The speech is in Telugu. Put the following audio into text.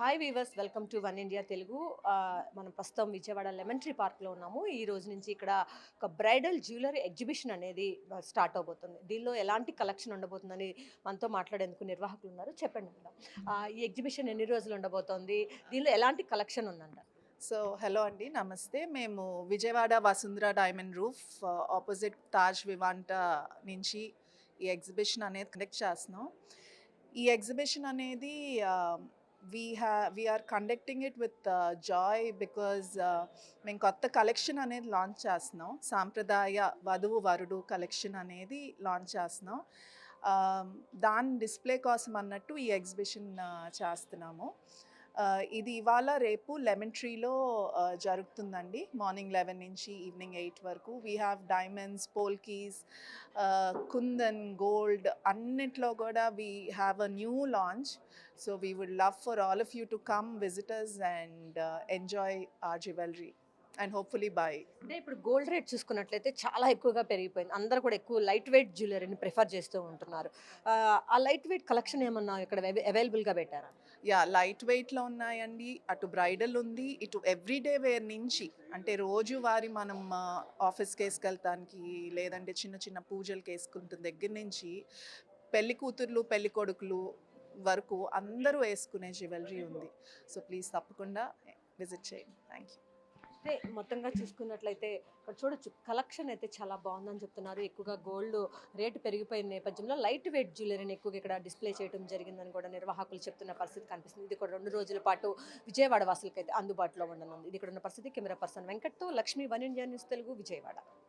Hi viewers welcome to One India Telugu మనం ప్రస్తుతం విజయవాడ లెమన్ ట్రీ పార్క్లో ఉన్నాము. ఈ రోజు నుంచి ఇక్కడ ఒక బ్రైడల్ జ్యువెలరీ ఎగ్జిబిషన్ అనేది స్టార్ట్ అవబోతుంది. దీనిలో ఎలాంటి కలెక్షన్ ఉండబోతుందని మనతో మాట్లాడేందుకు నిర్వాహకులు ఉన్నారు. చెప్పండి మేడం. ఈ ఎగ్జిబిషన్ ఎన్ని రోజులు ఉండబోతోంది? దీనిలో ఎలాంటి కలెక్షన్ ఉందంట? సో హలో అండి. నమస్తే. మేము Vijayawada Vasundhara diamond roof opposite Taj Vivanta నుంచి ఈ ఎగ్జిబిషన్ అనేది కండక్ట్ చేస్తున్నాం. ఈ ఎగ్జిబిషన్ అనేది we uh we are conducting it with joy because మేము కొత్త కలెక్షన్ అనేది లాంచ్ చేస్తున్నాం. సాంప్రదాయ వధువు వరుడు కలెక్షన్ అనేది లాంచ్ చేస్తున్నాం. దాని డిస్ప్లే కోసం అన్నట్టు ఈ ఎగ్జిబిషన్ చేస్తున్నాము. ఇది ఇవాళ రేపు లెమన్ ట్రీలో జరుగుతుందండి. మార్నింగ్ లెవెన్ నుంచి ఈవినింగ్ ఎయిట్ వరకు. We have diamonds polkis kundan gold అన్నిట్లో కూడా we have a new launch so we would love for all of you to come visitors and enjoy our jewellery and hopefully bye. అంటే ఇప్పుడు గోల్డ్ రేట్ చూసుకున్నట్లయితే చాలా ఎక్కువగా పెరిగిపోయింది. అందరూ కూడా ఎక్కువ లైట్ వెయిట్ జ్యువెలరీని ప్రిఫర్ చేస్తూ ఉంటున్నారు. ఆ, లైట్ వెయిట్ కలెక్షన్ ఏమన్నా ఇక్కడ అవైలబుల్గా పెట్టారా? యా లైట్ వెయిట్లో ఉన్నాయండి అటు బ్రైడల్ ఉంది ఇటు ఎవ్రీడే వేర్ నుంచి అంటే రోజు వారి మనం ఆఫీస్కి వేసుకెళ్తానికి లేదంటే చిన్న చిన్న పూజలకి వేసుకుంటున్న దగ్గర నుంచి పెళ్ళి కూతుర్లు పెళ్ళి కొడుకులు వరకు అందరూ వేసుకునే జ్యువెలరీ ఉంది. సో ప్లీజ్ తప్పకుండా విజిట్ చేయండి. థ్యాంక్ యూ అంటే మొత్తంగా చూసుకున్నట్లయితే ఇక్కడ చూడొచ్చు కలెక్షన్ అయితే చాలా బాగుందని చెప్తున్నారు. ఎక్కువగా గోల్డ్ రేటు పెరిగిపోయిన నేపథ్యంలో లైట్ వెయిట్ జ్యువెలరీని ఎక్కువగా ఇక్కడ డిస్ప్లే చేయడం జరిగిందని కూడా నిర్వాహకులు చెప్తున్న పరిస్థితి కనిపిస్తుంది. ఇది కూడా రెండు రోజుల పాటు విజయవాడ వాసులకైతే అందుబాటులో ఉండనుంది. ఇది ఇక్కడ ఉన్న పరిస్థితి. Camera person వెంకట్తో Lakshmi One India news Telugu Vijayawada.